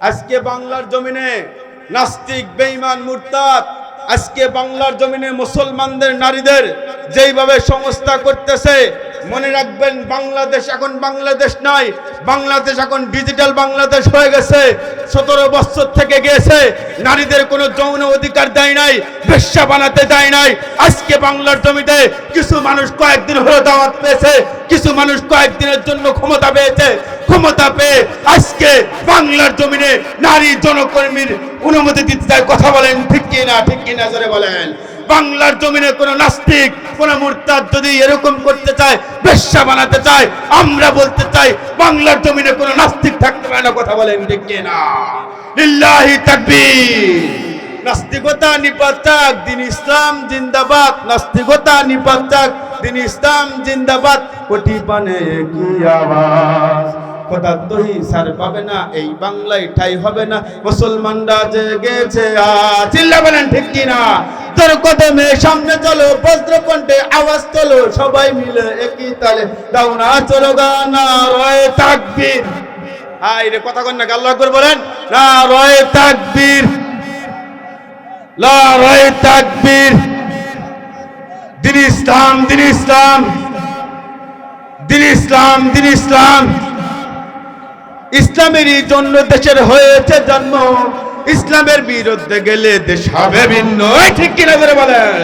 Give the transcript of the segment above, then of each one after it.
আজকে বাংলার জমিনে নাস্তিক, বেঈমান, মুরতাদ, আজকে বাংলার জমিনে মুসলমানদের, নারীদের যেইভাবে সংস্থা করতেছে, মনে রাখবেন বাংলাদেশ এখন বাংলাদেশ নয় বাংলাদেশ এখন ডিজিটাল বাংলাদেশ হয়ে গেছে। সতেরো বছর থেকে গিয়েছে, নারীদের কোনো যৌন অধিকার দেয় নাই বেশ্যা বানাতে দেয় নাই। আজকে বাংলার জমিতে কিছু মানুষ কয়েকদিন হলো দাওয়াত পেয়েছে, কিছু মানুষ কয়েকদিনের জন্য ক্ষমতা পেয়েছে। ক্ষমতা পেয়ে আজকে বাংলার জমিনে নারী জনকর্মীর অনুমতি দিতে চায় কথা বলেন, ঠিক কি না ঠিক কি না জোরে বলেন। বাংলার জমিনে কোন নাস্তিক, কোন মুরতাদ যদি এরকম করতে চায়, বেশ্যা বানাতে চায়, আমরা বলতে চাই, বাংলার জমিনে কোন নাস্তিক থাকতে পারে না, কথা বলেন, ঠিক কি না লিল্লাহি তাকবীর। নাস্তিকতা নিপাতাক, দিন ইসলাম জিন্দাবাদ। নাস্তিকতা নিপাতাক, দিন ইসলাম জিন্দাবাদ। কোটি পানে কি আওয়াজ? কথা দহি সার পাবে না, এই বাংলায় ঠাই হবে না। মুসলমানরা যে গেছে চিল্লা বলেন ঠিক কি না তোর কদমে সামনে চলো বজ্র কণ্ঠে আওয়াজ তোলো, সবাই মিলে একই তালে। দাও না, চলো গানা রয়ে তাকবীর। হ্যাঁ রে, কথা কন না আল্লাহ করে বলেন না রয়ে তাকবীর। লা রয়ে তাকবীর। দিন ইসলাম দিন ইসলাম। দিন ইসলাম দিন ইসলাম। ইসলামেরই জন্য দেশের হয়েছে জন্ম। ইসলামের বিরুদ্ধে গেলে দেশ হবে ভিন্ন। ঠিক কিনা করে বলেন?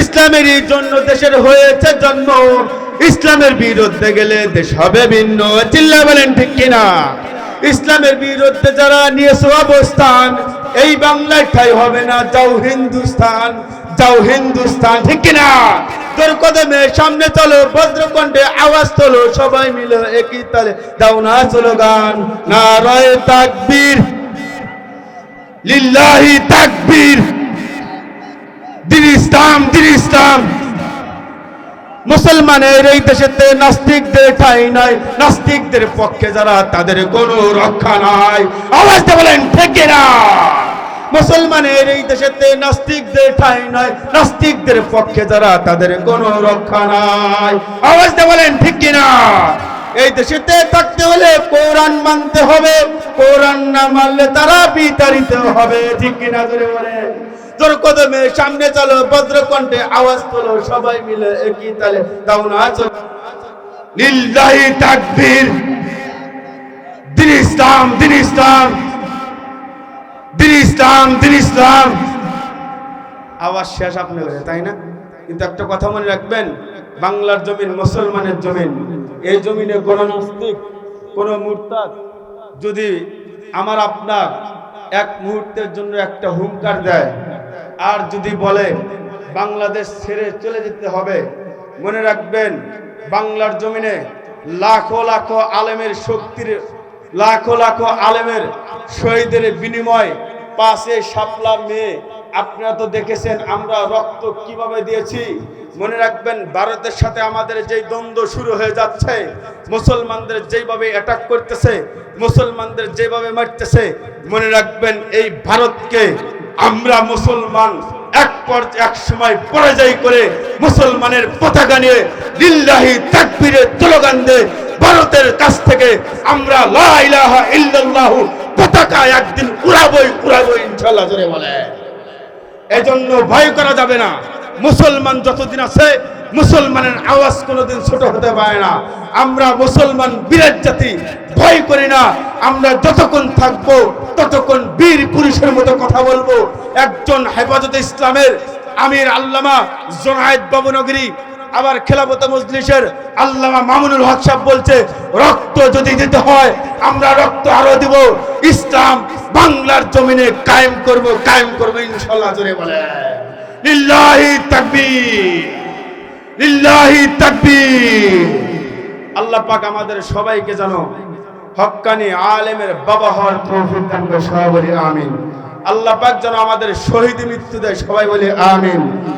ইসলামেরই জন্য দেশের হয়েছে জন্ম। ইসলামের বিরুদ্ধে গেলে দেশ হবে ভিন্ন। চিল্লা বলেন ঠিক কিনা? ইসলামের বিরুদ্ধে যারা নিয়েছে অবস্থান, এই বাংলায় ঠাই হবে না, যাও হিন্দুস্তান যাও হিন্দুস্তান ঠিক কিনা? তোর কদমে সামনে চলো ভদ্রকণ্ঠে আওয়াজ তোলো, সবাই মিলে একই তালে দাও না চলো গান না রয়ে তাকবীর, লিল্লাহি তাকবীর দিন ইসলাম দিন ইসলাম। মুসলমানের এই দেশেতে নাস্তিকদের ঠাই নাই, নাস্তিকদের পক্ষে যারা, তাদের কোনো রক্ষা নাই। আওয়াজ দিয়ে বলেন, ঠিক না। মুসলমানের এই দেশেতে নাস্তিকদের ঠাই নাই নাস্তিকদের পক্ষে যারা তাদের কোনো রক্ষা নাই। আওয়াজ দিয়ে বলেন, ঠিক কিনা? এই দেশেতে থাকতে হলে কোরআন মানতে হবে, কোরআন না মানলে তারা বিতাড়িত হবে। ঠিক কিনা জোরে বলেন? তোর কদমে সামনে চলো ভদ্রকণ্ঠে আওয়াজ তোলো, সবাই মিলে একই তালে। দাও না, চলো। লিল্লাহি তাকবীর। দিন ইসলাম দিন ইসলাম। ইসলাম, দিন ইসলাম। আওয়াজ শেষ আপনি তাই না? কিন্তু একটা কথা মনে রাখবেন, বাংলার জমিন মুসলমানের জমিন। এই জমিনে কোন নাস্তিক, কোন মুরতাদ, যদি আমার আপনার এক মুহূর্তের জন্য একটা হুঙ্কার দেয়, আর যদি বলে, বাংলাদেশ ছেড়ে চলে যেতে হবে, মনে রাখবেন, বাংলার জমিনে লাখো লাখো আলেমের শক্তির, লাখো লাখো আলেমের শহীদের বিনিময় পাশে শাপলা মেয়ে, আপনারা তো দেখেছেন আমরা রক্ত কীভাবে দিয়েছি। মনে রাখবেন, ভারতের সাথে আমাদের যেই দ্বন্দ্ব শুরু হয়ে যাচ্ছে, মুসলমানদের যেইভাবে অ্যাটাক করতেছে, মুসলমানদের যেভাবে মারতেছে, মনে রাখবেন এই ভারতকে আমরা মুসলমান এক পর এক সময় পরাজয় করে মুসলমানের পতাকা নিয়ে লিল্লাহি তাকবীরের স্লোগান ভারতের কাছ থেকে আমরা লা ইলাহা ইল্লাল্লাহু পতাকা একদিন উড়াবই জোরে বলে। এজন্য ভয় করা যাবে না। মুসলমান যতদিন আছে, মুসলমানের আওয়াজ কোনোদিন ছোট হতে পারে না। আমরা মুসলমান বীরের জাতি, ভয় করি না। আমরা যতক্ষণ থাকব, ততক্ষণ বীর পুরুষের মতো কথা বলব। একজন হেফাজতে ইসলামের আমির আল্লামা জোনায়েদ বাবুনগরী আবার খেলাফত মজলিসের আল্লামা মামুনুল হক সাহেব বলছে, রক্ত যদি দিতে হয়, আমরা রক্ত আরও দিব। ইসলাম বাংলার জমিনে কায়েম করব কায়েম করব, ইনশাআল্লাহ জোরে বলে লিল্লাহি তাকবীর লিল্লাহি তাকবীর। আল্লাহ পাক আমাদের সবাইকে জানো হক্কানি আলেমের বাবা হওয়ার তৌফিক দান করে সবাই বলি আমিন। আল্লাহ পাক যেন আমাদের শহীদ মৃত্যু দেয়, সবাই বলি আমিন।